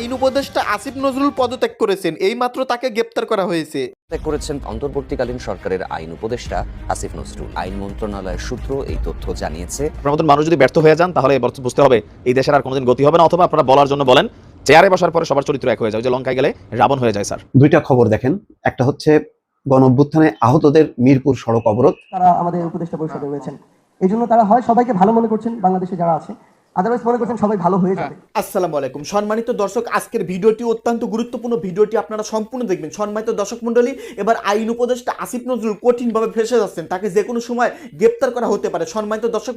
আইন উপদেষ্টা আসিফ নজরুল পদত্যাগ করেছেন। এইমাত্র তাকে গ্রেপ্তার করা হয়েছে। করেছেন অন্তর্বর্তীকালীন সরকারের আইন উপদেষ্টা আসিফ নজরুল। আইন মন্ত্রণালয়ের সূত্র এই তথ্য জানিয়েছে। আপনার মানুষ যদি ব্যর্থ হয়ে যান তাহলে বুঝতে হবে এই দেশের আর কোনোদিন গতি হবে না অথবা আপনারা বলার জন্য বলেন চেয়ারে বসার পরে সবার চরিত্র এক হয়ে যায়। ওই যে লঙ্কায় গেলে রাবণ হয়ে যায় স্যার। দুইটা খবর দেখেন। একটা হচ্ছে গণ অভ্যুত্থানে আহতদের মিরপুর সড়ক অবরোধ। তারা আমাদের উপদেষ্টা পরিষদে রয়েছেন। এই জন্য তারা হয় সবাইকে ভালো মনে করছেন বাংলাদেশে যারা আছে। হয়ে আসসালামু আলাইকুম। সম্মানিত দর্শক, আজকের ভিডিওটি অত্যন্ত গুরুত্বপূর্ণ ভিডিওটি আপনারা সম্পূর্ণ দেখবেন। সম্মানিত দর্শক এবার আইন উপদেষ্টা আসিফ নজরুল কঠিনভাবে ফেসে যাচ্ছেন। তাকে যে কোনো সময় গ্রেপ্তার করা হতে পারে। সম্মানিত দর্শক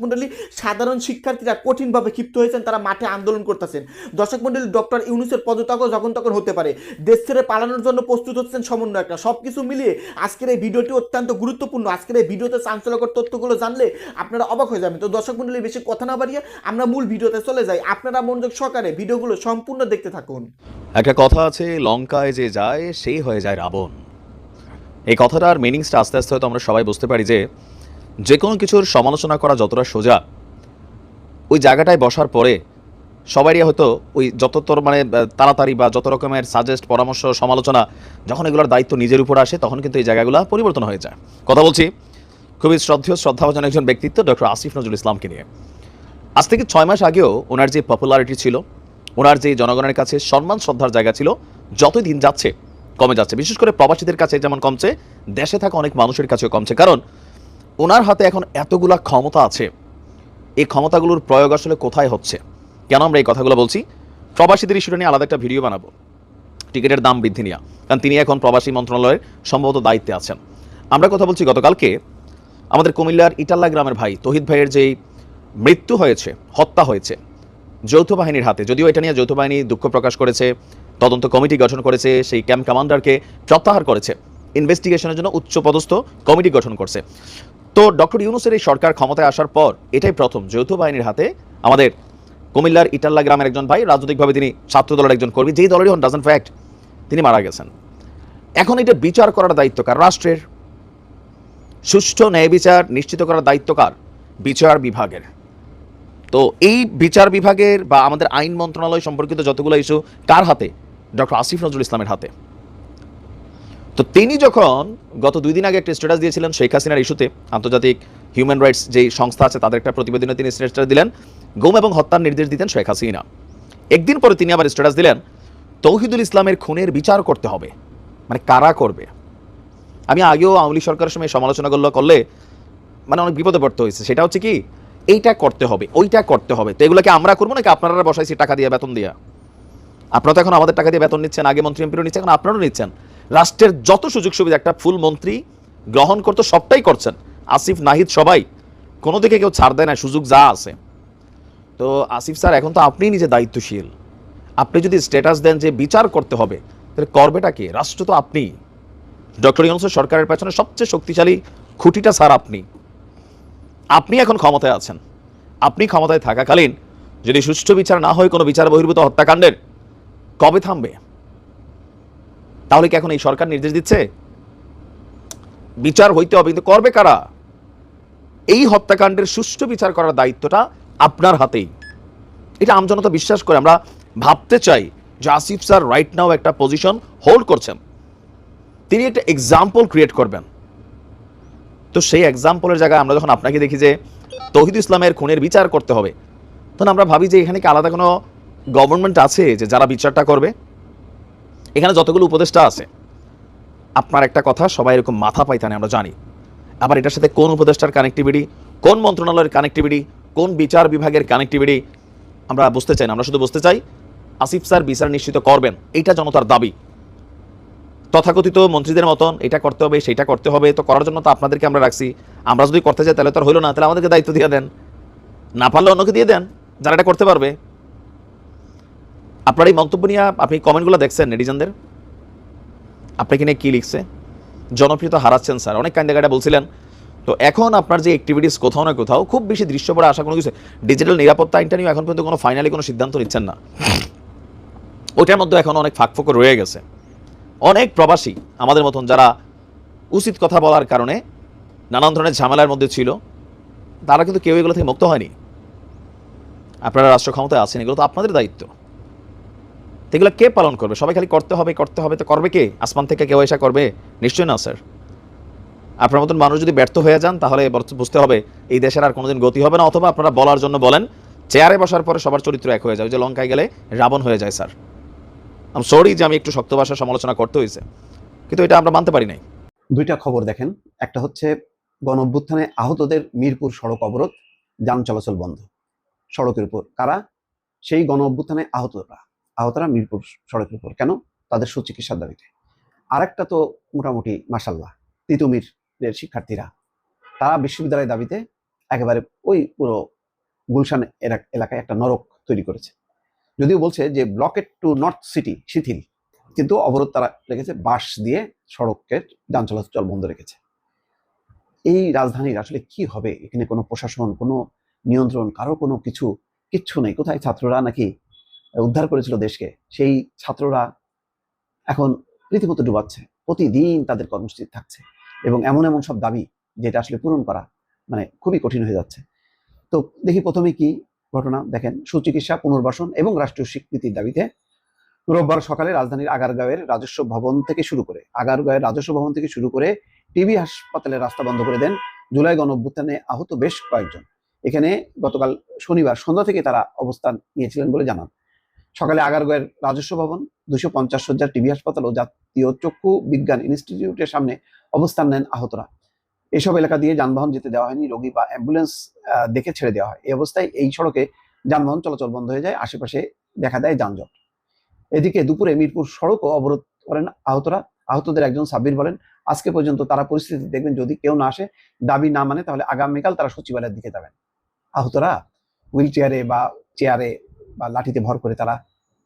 সাধারণ শিক্ষার্থীরা কঠিনভাবে ক্ষিপ্ত হয়েছেন, তারা মাঠে আন্দোলন করতেছেন। দর্শক ডক্টর ইউনুসের পদত্যাগও যখন তখন হতে পারে। দেশ ছেড়ে পালানোর জন্য প্রস্তুত হচ্ছেন সমন্বয়করা। সব কিছু মিলিয়ে আজকের এই ভিডিওটি অত্যন্ত গুরুত্বপূর্ণ। আজকের এই ভিডিওতে চাঞ্চল্যকর তথ্যগুলো জানলে আপনারা অবাক হয়ে যাবেন। তো দর্শক মণ্ডলী, বেশি কথা না বাড়িয়ে আমরা মূল ভিডিওতে চলে যাই। আপনারা মনোযোগ সহকারে ভিডিওগুলো সম্পূর্ণ দেখতে থাকুন। একটা কথা আছে, লঙ্কায় যে যায়, সেই হয়ে যায় রাবণ। এই কথাটার মিনিংসটা আস্তে আস্তে হয়তো আমরা সবাই বুঝতে পারি যে যে কোনো কিছুর সমালোচনা করা যতটা সোজা, ওই জায়গাটায় বসার পরে সবারই হয়তো ওই যত তোর মানে তাড়াতাড়ি বা যত রকমের সাজেস্ট পরামর্শ, সমালোচনা, যখন এগুলোর দায়িত্ব নিজের উপর আসে, তখন কিন্তু এই জায়গাগুলো পরিবর্তন হয়ে যায়। কথা বলছি, খুবই শ্রদ্ধেয়, শ্রদ্ধাভাজন একজন ব্যক্তিত্ব, ডক্টর আসিফ নজরুল ইসলামকে নিয়ে। আজ থেকে ছয় মাস আগেও ওনার যে পপুলারিটি ছিল, ওনার যে জনগণের কাছে সম্মান, শ্রদ্ধার জায়গা ছিল, যতই দিন যাচ্ছে, কমে যাচ্ছে। বিশেষ করে প্রবাসীদের কাছে যেমন কমছে, দেশে থাকা অনেক মানুষের কাছেও কমছে। কারণ ওনার হাতে এখন এতগুলা ক্ষমতা আছে, এই ক্ষমতাগুলোর প্রয়োগ আসলে কোথায় হচ্ছে? কেন আমরা এই কথাগুলো বলছি? প্রবাসীদের ইস্যুটা নিয়ে আলাদা একটা ভিডিও বানাবো। টিকিটের দাম বৃদ্ধি নিয়ে। কারণ তিনি এখন প্রবাসী মন্ত্রণালয়ের সম্ভবত দায়িত্বে আছেন। আমরা কথা বলছি গতকালকে আমাদের কুমিল্লার ইটাল্লা গ্রামের ভাই, তহিদ ভাইয়ের যেই মৃত্যু হয়েছে, হত্যা হয়েছে যৌথ বাহিনীর হাতে। যদিও এটা নিয়ে যৌথ বাহিনী দুঃখ প্রকাশ করেছে, তদন্ত কমিটি গঠন করেছে, সেই ক্যাম্প কমান্ডারকে প্রত্যাহার করেছে। ইনভেস্টিগেশনের জন্য উচ্চপদস্থ কমিটি গঠন করছে। তো ডক্টর ইউনুসের এই সরকার ক্ষমতায় আসার পর এটাই প্রথম যৌথ বাহিনীর হাতে আমাদের কুমিল্লার ইটাল্লা গ্রামের একজন ভাই, রাজনৈতিকভাবে তিনি ছাত্র দলের একজন কর্মী, যেই দলেরই হন ডাজন ফ্যাক্ট তিনি মারা গেছেন। এখন এটা বিচার করার দায়িত্ব কার? রাষ্ট্রের। সুষ্ঠু ন্যায় বিচার নিশ্চিত করার দায়িত্ব কার? বিচার বিভাগের। তো এই বিচার বিভাগের বা আমাদের আইন মন্ত্রণালয় সম্পর্কিত যতগুলো ইস্যু কার হাতে? ডক্টর আসিফ নজরুল ইসলামের হাতে। তো তিনি যখন গত দুই দিন আগে একটা স্ট্যাটাস দিয়েছিলেন শেখ হাসিনার ইস্যুতে আন্তর্জাতিক হিউম্যান রাইটস যেই সংস্থা আছে, তাদের একটা প্রতিবেদনে তিনি স্ট্যাটাস দিলেন, গুম এবং হত্যার নির্দেশ দিতেন শেখ হাসিনা। একদিন পরে তিনি আবার স্ট্যাটাস দিলেন, তৌহিদুল ইসলামের খুনের বিচার করতে হবে। মানে কারা করবে? আমি আগেও আওয়ামী সরকারের সময় সমালোচনাগুলো করলে মানে অনেক বিপদে পড়তে হয়েছে। সেটা হচ্ছে কি এইটা করতে হবে, ওইটা করতে হবে। তো এগুলোকে আমরা করব নাকি আপনারা বসাইছি টাকা দিয়ে বেতন দিয়া? আপনারা তো এখন আমাদের টাকা দিয়ে বেতন নিচ্ছেন, আগে মন্ত্রী এমপিও নিচ্ছেন এখন আপনারাও নিচ্ছেন। রাষ্ট্রের যত সুযোগ সুবিধা, একটা ফুল মন্ত্রী গ্রহণ করতে সবটাই করছেন। আসিফ, নাহিদ সবাই। কোনো দিকে কেউ ছাড় দেয় না সুযোগ যা আছে। তো আসিফ স্যার, এখন তো আপনিই নিজে দায়িত্বশীল। আপনি যদি স্ট্যাটাস দেন যে বিচার করতে হবে, তাহলে করবেটা কে? রাষ্ট্র তো আপনি ডক্টর ইউনুসের সরকারের পেছনে সবচেয়ে শক্তিশালী খুঁটিটা স্যার আপনি। আপনি এখন ক্ষমতায় আছেন। আপনি ক্ষমতায় থাকাকালীন যদি সুষ্ঠু বিচার না হয়, কোনো বিচার বহির্ভূত হত্যাকাণ্ডের, কবে থামবে? তাহলে কি এখন এই সরকার নির্দেশ দিচ্ছে? বিচার হইতে হবে, কিন্তু করবে কারা? এই হত্যাকাণ্ডের সুষ্ঠু বিচার করার দায়িত্বটা আপনার হাতেই। এটা আমজনতা বিশ্বাস করে। আমরা ভাবতে চাই যে আসিফ স্যার রাইট নাও একটা পজিশন হোল্ড করছেন। তিনি একটা এক্সাম্পল ক্রিয়েট করবেন। তো সেই এক্সাম্পলের জায়গায় আমরা যখন আপনাকে দেখি যে তহিদ ইসলামের খুনের বিচার করতে হবে, তখন আমরা ভাবি যে এখানে কি আলাদা কোনো গভর্নমেন্ট আছে যে যারা বিচারটা করবে? এখানে যতগুলো উপদেষ্টা আছে, আপনার একটা কথা সবাই এরকম মাথা পাইতানে, আমরা জানি। আবার এটার সাথে কোন উপদেষ্টার কানেক্টিভিটি কোন মন্ত্রণালয়ের কানেক্টিভিটি কোন বিচার বিভাগের কানেক্টিভিটি আমরা বুঝতে চাই না। আমরা শুধু বুঝতে চাই, আসিফ স্যার বিচার নিশ্চিত করবেন এইটা জনতার দাবি। তথাকথিত মন্ত্রীদের মতন এটা করতে হবে সেটা করতে হবে, তো করার জন্য তো আপনাদেরকে আমরা রাখছি। আমরা যদি করতে চাই তাহলে তো হইল না, তাহলে আমাদেরকে দায়িত্ব দিয়ে দেন। না পারলে অন্যকে দিয়ে দেন, যারা এটা করতে পারবে। আপনার এই মন্তব্য নিয়ে আপনি কমেন্টগুলো দেখছেন নেটিজনদের? আপনাকে নিয়ে কী লিখছে? জনপ্রিয়তা হারাচ্ছেন স্যার, অনেক কান্ডাকাটা বলছিলেন। তো এখন আপনার যে অ্যাক্টিভিটিস কোথাও না কোথাও, খুব বেশি দৃশ্য দৃশ্যপরে আশা কোনো কিছু ডিজিটাল নিরাপত্তা আইনটা নিয়ে এখন পর্যন্ত কোনো ফাইনালি কোনো সিদ্ধান্ত নিচ্ছেন না। ওটার মধ্যে এখন অনেক ফাঁকফোকর রয়ে গেছে। অনেক প্রবাসী আমাদের মতন যারা উচিত কথা বলার কারণে নানান ধরনের ঝামেলার মধ্যে ছিল, তারা কিন্তু কেউ এগুলো থেকে মুক্ত হয়নি। আপনারা রাষ্ট্র ক্ষমতায় আছেন, এগুলো তো আপনাদের দায়িত্ব। এগুলো কে পালন করবে? সবাই খালি করতে হবে করতে হবে, তো করবে কে? আসমান থেকে কেউ এসে করবে? নিশ্চয়ই না, স্যার। আপনার মতন মানুষ যদি ব্যর্থ হয়ে যান, তাহলে বুঝতে হবে এই দেশের আর কোনোদিন গতি হবে না, অথবা আপনারা বলার জন্য বলেন, চেয়ারে বসার পরে সবার চরিত্র এক হয়ে ওই যে লঙ্কায় গেলে রাবণ হয়ে যায়, স্যার। আমি সরি যে আমি একটু শক্ত ভাষার সমালোচনা করতে হয়েছে, কিন্তু এটা আমরা মানতে পারি নাই। দুইটা খবর দেখেন। একটা হচ্ছে, গণ অভ্যুত্থানে আহতদের মিরপুর সড়ক অবরোধ, যান চলাচল বন্ধ। সড়কের উপর কারা? সেই গণ অভ্যুত্থানে আহতরা। আহতরা মিরপুর সড়কের উপর। কেন? তাদের সুচিকিৎসার দাবিতে। আরেকটা তো মোটামুটি মাসাল্লাহ তিতুমিরের শিক্ষার্থীরা। তারা বিশ্ববিদ্যালয়ের দাবিতে একেবারে ওই পুরো গুলশান এলাক- এলাকায় একটা নরক তৈরি করেছে। যদিও বলছে যে ব্লকেট টু নর্থ সিটি শিথিল। কিন্তু অবরোধ তারা রেখেছে, বাঁশ দিয়ে সড়কের যান চলাচল বন্ধ রেখেছে। এই রাজধানীর আসলে কি হবে? এখানে কোনো প্রশাসন, কোনো নিয়ন্ত্রণ, কারও কোনো কিছু, কিচ্ছু নেই। কোথায় ছাত্ররা নাকি উদ্ধার করেছিল দেশকে? সেই ছাত্ররা এখন রীতিমতো ডুবাচ্ছে। প্রতিদিন তাদের কর্মসূচি থাকছে। এবং এমন এমন সব দাবি, যেটা আসলে পূরণ করা মানে খুবই কঠিন হয়ে যাচ্ছে। তো দেখি প্রথমে কি ঘটনা দেখেন, সুচিকিৎসা, পুনর্বাসন এবং রাষ্ট্রীয় স্বীকৃতির দাবিতে রোববার সকালে রাজধানীর আগারগাঁওয়ের রাজস্ব ভবন থেকে শুরু করে, আগারগাঁওয়ের রাজস্ব ভবন থেকে শুরু করে টিবি হাসপাতালের রাস্তা বন্ধ করে দেন জুলাই গণ অভ্যুত্থানে আহত বেশ কয়েকজন। এখানে গতকাল শনিবার সন্ধ্যা থেকে তারা অবস্থান নিয়েছিলেন বলে জানান। সকালে আগারগাঁয়ের রাজস্ব ভবন দুশো পঞ্চাশ সজ্জার টিবি হাসপাতাল ও জাতীয় চক্ষু বিজ্ঞান ইনস্টিটিউটের সামনে অবস্থান নেন আহতরা। এসব এলাকা দিয়ে যানবাহন যেতে দেওয়া হয়নি, রোগী বা অ্যাম্বুলেন্স দেখে ছেড়ে দেওয়া হয়। এই অবস্থায় এই সড়কে যানবাহন চলাচল বন্ধ হয়ে যায়, আশেপাশে দেখা দেয় যানজট। এদিকে দুপুরে মিরপুর সড়কও অবরোধ করেন আহতরা। আহতদের একজন সাব্বির বলেন, আজকে পর্যন্ত তারা পরিস্থিতি দেখবেন, যদি কেউ না আসে, দাবি না মানে তাহলে আগামীকাল তারা সচিবালয়ের দিকে যাবেন। আহতরা হুইল চেয়ারে বা চেয়ারে বা লাঠিতে ভর করে তারা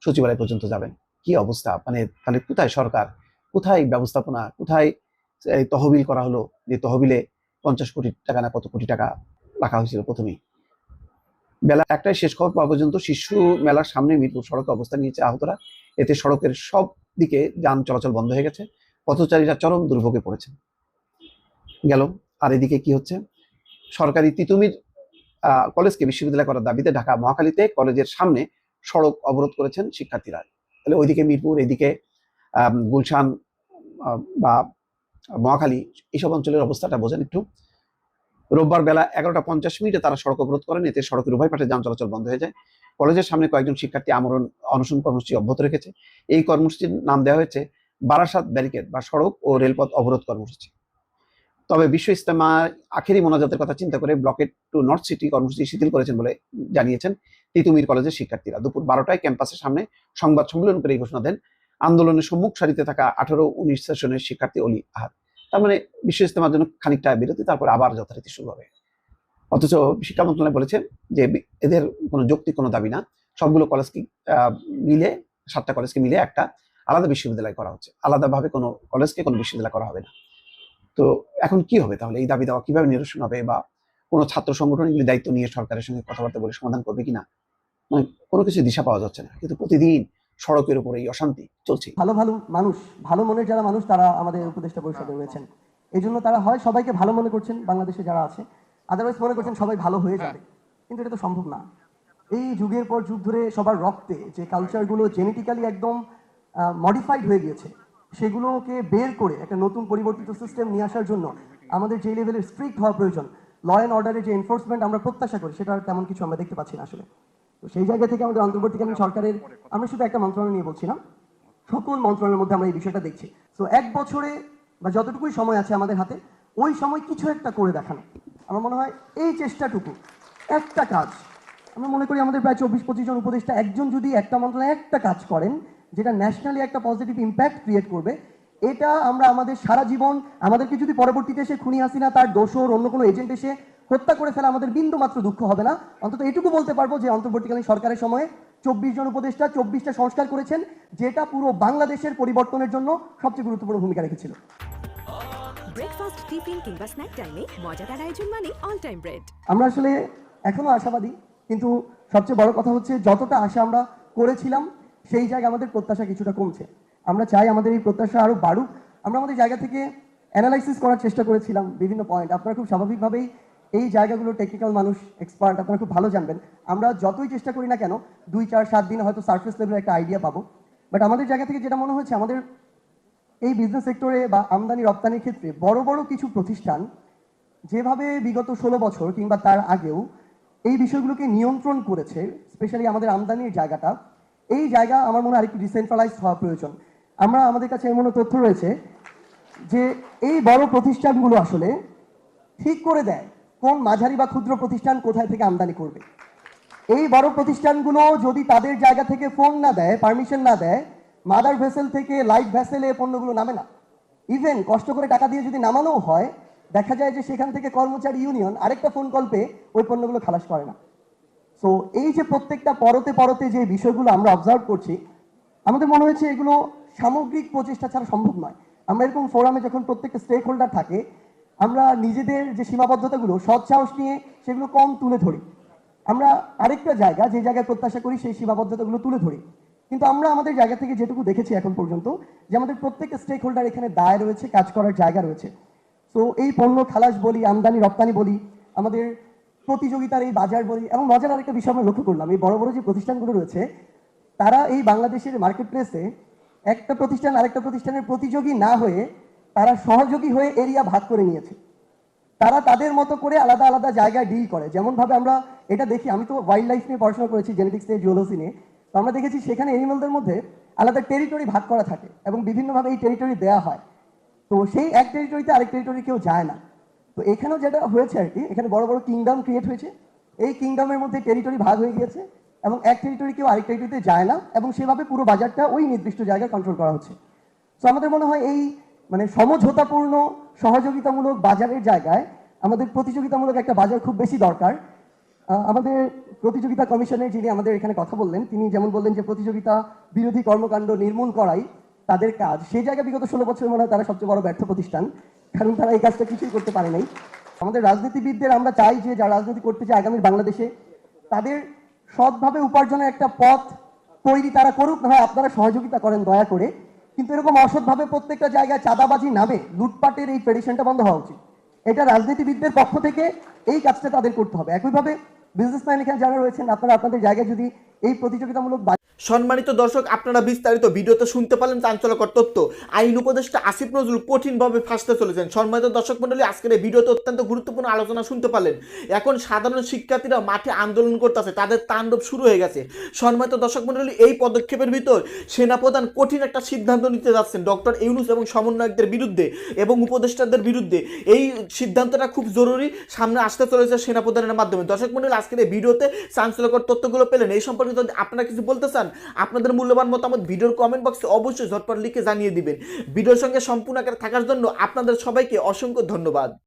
সচিবালয় পর্যন্ত যাবেন। কি অবস্থা? মানে তাহলে কোথায় সরকার? কোথায় ব্যবস্থাপনা? কোথায় তহবিল করা হলো যে তহবিলে পঞ্চাশ কোটি টাকা না কত কোটি টাকা রাখা হয়েছিল প্রথমেই। বেলা একটাই শেষ খবর পাওয়া পর্যন্ত শিশু মেলার সামনে মিরপুর সড়কে অবস্থান নিয়েছে আহতরা। এতে সড়কের সব দিকে যান চলাচল বন্ধ হয়ে গেছে। পথচারীরা চরম দুর্ভোগে পড়েছেন। গেল, আর এদিকে কি হচ্ছে? সরকারি তিতুমির কলেজকে বিশ্ববিদ্যালয় করার দাবিতে ঢাকা মহাখালীতে কলেজের সামনে সড়ক অবরোধ করেছেন শিক্ষার্থীরা। তাহলে ওইদিকে মিরপুর, এদিকে গুলশান বা মহাখালী এইসব অঞ্চলের অবস্থাটা বোঝেন একটু। রোববার বেলা এগারোটা পঞ্চাশ মিনিটে তারা সড়ক অবরোধ করেন, এতে সড়কের উভয় পাশে যান চলাচল বন্ধ হয়ে যায়। কলেজের সামনে কয়েকজন শিক্ষার্থী আমরণ অনশন কর্মসূচি অব্যাহত রেখেছে। এই কর্মসূচির নাম দেওয়া হয়েছে বারাসাত ব্যারিকেড বা সড়ক ও রেলপথ অবরোধ কর্মসূচি। তবে বিশ্ব ইস্তেমা আখেরি মোনাজাতের কথা চিন্তা করে ব্লকেট টু নর্থ সিটি কর্মসূচি শিথিল করেছেন বলে জানিয়েছেন তিতুমির কলেজের শিক্ষার্থীরা। দুপুর বারোটায় ক্যাম্পাসের সামনে সংবাদ সম্মেলন করে এই ঘোষণা দেন আন্দোলনের সম্মুখ সারিতে থাকা আঠারো উনিশ সেশনের শিক্ষার্থী অলি আহাদ। তার মানে বিশ্ব ইস্তেমার জন্য খানিকটা বিরতি, তারপর আবার যথারীতি শুরু হবে। অথচ শিক্ষা মন্ত্রণালয় বলেছে যে এদের কোনো যৌক্তিক কোনো দাবি না। সবগুলো কলেজকে মিলে, সাতটা কলেজকে মিলে একটা আলাদা বিশ্ববিদ্যালয় করা হচ্ছে। আলাদাভাবে কোনো কলেজকে কোনো বিশ্ববিদ্যালয় করা হবে না। তো এখন কি হবে তাহলে? এই দাবি দেওয়া কীভাবে নিরসন হবে বা কোনো ছাত্র সংগঠন এগুলি দায়িত্ব নিয়ে সরকারের সঙ্গে কথাবার্তা বলে সমাধান করবে কিনা? মানে কোনো কিছু দিশা পাওয়া যাচ্ছে না। কিন্তু প্রতিদিন সড়কের উপরে এই অশান্তি চলছে। ভালো ভালো মানুষ ভালো মনের যারা মানুষ তারা আমাদের উপদেষ্টা পরিষদে রয়েছেন। এই জন্য তারা হয় সবাইকে ভালো মনে করছেন বাংলাদেশে যারা আছে। আদারওয়াইজ মনে করছেন সবাই ভালো হয়ে যাবে। কিন্তু এটা তো সম্ভব না। এই যুগের পর যুগ ধরে সবার রক্তে যে কালচারগুলো জেনেটিক্যালি একদম মডিফাইড হয়ে গিয়েছে সেগুলোকে বের করে একটা নতুন পরিবর্তিত সিস্টেম নিয়ে আসার জন্য আমাদের যে লেভেলের স্ট্রিক্ট হওয়া প্রয়োজন ল অ্যান্ড অর্ডারের যে এনফোর্সমেন্ট আমরা প্রত্যাশা করি সেটা তেমন কিছু আমরা দেখতে পাচ্ছি না আসলে। তো সেই জায়গা থেকে আমাদের অন্তর্বর্তীকালীন সরকারের আমরা শুধু একটা মন্ত্রণালয় নিয়ে বলছি না সকল মন্ত্রণালয়ের মধ্যে আমরা এই বিষয়টা দেখছি। তো এক বছরে বা যতটুকুই সময় আছে আমাদের হাতে, ওই সময় কিছু একটা করে দেখানো। আমার মনে হয় এই চেষ্টাটুকু, একটা কাজ। আমরা মনে করি আমাদের প্রায় চব্বিশ পঁচিশ জন উপদেষ্টা, একজন যদি একটা মন্ত্রণালয়ে একটা কাজ করেন, যেটা ন্যাশনালি একটা পজিটিভ ইম্প্যাক্ট ক্রিয়েট করবে, এটা আমরা আমাদের সারা জীবন, আমাদেরকে যদি পরবর্তীতে এসে খুনি হাসিনা তার দোষর, অন্য কোনো এজেন্ট এসে হত্যা করে ফেলে আমাদের বিন্দু মাত্র দুঃখ হবে না। অন্তত এটুকু বলতে পারব যে অন্তর্বর্তীকালীন সরকারের সময়ে চব্বিশ জন উপদেষ্টা চব্বিশটা সংস্কার করেছেন যেটা পুরো বাংলাদেশের পরিবর্তনের জন্য সবচেয়ে গুরুত্বপূর্ণ ভূমিকা রেখেছিল। ব্রেকফাস্ট টিফিন কিংবা স্ন্যাক টাইমে মজাদার আয়োজন মানে অল টাইম ব্রেড আমরা আসলে এখনও আশাবাদী কিন্তু সবচেয়ে বড় কথা হচ্ছে যতটা আশা আমরা করেছিলাম সেই জায়গায় আমাদের প্রত্যাশা কিছুটা কমছে। আমরা চাই আমাদের এই প্রত্যাশা আরও বাড়ুক। আমরা আমাদের জায়গা থেকে অ্যানালাইসিস করার চেষ্টা করেছিলাম বিভিন্ন পয়েন্ট আপনারা খুব স্বাভাবিকভাবেই এই জায়গাগুলো টেকনিক্যাল মানুষ এক্সপার্ট আপনারা খুব ভালো জানবেন। আমরা যতই চেষ্টা করি না কেন, দুই, চার, সাত দিন হয়তো সার্ফেস লেভেলের একটা আইডিয়া পাবো। বাট আমাদের জায়গা থেকে যেটা মনে হচ্ছে, আমাদের এই বিজনেস সেক্টরে বা আমদানি, রপ্তানির ক্ষেত্রে বড় বড় কিছু প্রতিষ্ঠান যেভাবে বিগত ষোলো বছর কিংবা তার আগেও এই বিষয়গুলোকে নিয়ন্ত্রণ করেছে স্পেশালি আমাদের আমদানির জায়গাটা, এই জায়গা আমার মনে হয় আরেকটু ডিসেন্ট্রালাইজ হওয়া প্রয়োজন। আমরা, আমাদের কাছে এমন তথ্য রয়েছে যে এই বড় প্রতিষ্ঠানগুলো আসলে ঠিক করে দেয়। কোন মাঝারি বা ক্ষুদ্র প্রতিষ্ঠান কোথায় থেকে আমদানি করবে? এই বড় প্রতিষ্ঠানগুলো যদি তাদের জায়গা থেকে ফোন না দেয় পারমিশন না দেয় মাদার ভেসেল থেকে লাইট ভেসেলে পণ্যগুলো নামে না। ইভেন কষ্ট করে টাকা দিয়ে যদি নামানোও হয়, দেখা যায় যে সেখান থেকে কর্মচারী ইউনিয়ন আরেকটা ফোন কল পেয়ে ওই পণ্যগুলো খালাস করে না। সো এই যে প্রত্যেকটা পরতে পরতে যে বিষয়গুলো আমরা অবজার্ভ করছি, আমাদের মনে হয়েছে এগুলো সামগ্রিক প্রচেষ্টা ছাড়া সম্ভব নয়। আমরা এরকম ফোরামে যখন প্রত্যেকটা স্টেক হোল্ডার থাকে আমরা নিজেদের যে সীমাবদ্ধতাগুলো, সৎ সাহস নিয়ে সেগুলো কম তুলে ধরি। আমরা আরেকটা জায়গা, যে জায়গায় প্রত্যাশা করি সেই সীমাবদ্ধতাগুলো তুলে ধরি। কিন্তু আমরা আমাদের জায়গা থেকে যেটুকু দেখেছি এখন পর্যন্ত, যে আমাদের প্রত্যেকটা স্টেক হোল্ডার এখানে দায় রয়েছে, কাজ করার জায়গা রয়েছে। তো এই পণ্য খালাস বলি, আমদানি, রপ্তানি বলি, আমাদের প্রতিযোগিতার এই বাজার বলি, এবং মজার আরেকটা বিষয় আমরা লক্ষ্য করলাম, এই বড় বড় যে প্রতিষ্ঠানগুলো রয়েছে, তারা এই বাংলাদেশের মার্কেট প্লেসে একটা প্রতিষ্ঠান আরেকটা প্রতিষ্ঠানের প্রতিযোগী না হয়ে তারা সহযোগী হয়ে এরিয়া ভাগ করে নিয়েছে। তারা তাদের মতো করে আলাদা আলাদা জায়গায় ডিল করে। যেমন ভাবে আমরা এটা দেখি, আমি তো ওয়াইল্ড লাইফ নিয়ে পড়াশোনা করেছি জেনেটিক্স নিয়ে জিওলজি নিয়ে। তো আমরা দেখেছি সেখানে এনিমেলদের মধ্যে আলাদা টেরিটরি ভাগ করা থাকে এবং বিভিন্নভাবে এই টেরিটরি দেওয়া হয়। তো সেই এক টেরিটরিতে আরেক টেরিটরি কেউ যায় না। তো এখানেও যেটা হয়েছে আর কি, এখানে বড় বড় কিংডম ক্রিয়েট হয়েছে। এই কিংডমের মধ্যে টেরিটরি ভাগ হয়ে গিয়েছে এবং এক টেরিটরি কেউ আরেক টেরিটরিতে যায় না এবং সেভাবে পুরো বাজারটা ওই নির্দিষ্ট জায়গায় কন্ট্রোল করা হচ্ছে। তো আমাদের মনে হয় এই মানে সমঝোতাপূর্ণ, সহযোগিতামূলক বাজারের জায়গায় আমাদের প্রতিযোগিতামূলক একটা বাজার খুব বেশি দরকার। আমাদের প্রতিযোগিতা কমিশনের যিনি আমাদের এখানে কথা বললেন, তিনি যেমন বললেন যে প্রতিযোগিতা বিরোধী কর্মকাণ্ড নির্মূল করাই তাদের কাজ। সেই জায়গায় বিগত ষোলো বছর মনে হয় তারা সবচেয়ে বড় ব্যর্থ প্রতিষ্ঠান, কারণ তারা এই কাজটা কিছুই করতে পারে নাই। আমাদের রাজনীতিবিদদের আমরা চাই যে যারা রাজনীতি করতে চায় আগামী বাংলাদেশে, তাদের সৎভাবে উপার্জনের একটা পথ তৈরি তারা করুক, না হয় আপনারা সহযোগিতা করেন দয়া করে। কিন্তু এরকম অসৎভাবে প্রত্যেকটা জায়গায় চাঁদাবাজি নামে লুটপাটের এই ট্রেডিশনটা বন্ধ হওয়া উচিত। এটা রাজনীতিবিদদের পক্ষ থেকে এই কাজটা তাদের করতে হবে। একইভাবে বিজনেসম্যান এখানে যারা রয়েছেন, আপনারা আপনাদের জায়গায় যদি এই প্রতিযোগিতামূলক সম্মানিত দর্শক, আপনারা বিস্তারিত ভিডিওতে শুনতে পারলেন চাঞ্চল্যকর তথ্য। আইন উপদেষ্টা আসিফ নজরুল কঠিনভাবে ফাঁসতে চলেছেন। সম্মানিত দর্শক মন্ডলী আজকের এই ভিডিওতে অত্যন্ত গুরুত্বপূর্ণ আলোচনা শুনতে পারলেন। এখন সাধারণ শিক্ষার্থীরা মাঠে আন্দোলন করতেছে, তাদের তাণ্ডব শুরু হয়ে গেছে। সম্মানিত দর্শক মন্ডলী এই পদক্ষেপের ভিতর সেনাপ্রধান কঠিন একটা সিদ্ধান্ত নিতে যাচ্ছেন। ডক্টর ইউনুস এবং সমন্বয়কদের বিরুদ্ধে এবং উপদেষ্টাদের বিরুদ্ধে। এই সিদ্ধান্তটা খুব জরুরি, সামনে আসতে চলেছে সেনাপ্রধানের মাধ্যমে। দর্শক মন্ডলী আজকের এই ভিডিওতে চাঞ্চল্যকর তথ্যগুলো পেলেন। এই সম্পর্কে যদি আপনারা কিছু বলতে চান, আপনাদের মূল্যবান মতামত ভিডিওর কমেন্ট বক্সে অবশ্যই ঝটপট লিখে জানিয়ে দিবেন। ভিডিওর সঙ্গে সম্পূর্ণ আকারে থাকার জন্য আপনাদের সবাইকে অসংখ্য ধন্যবাদ।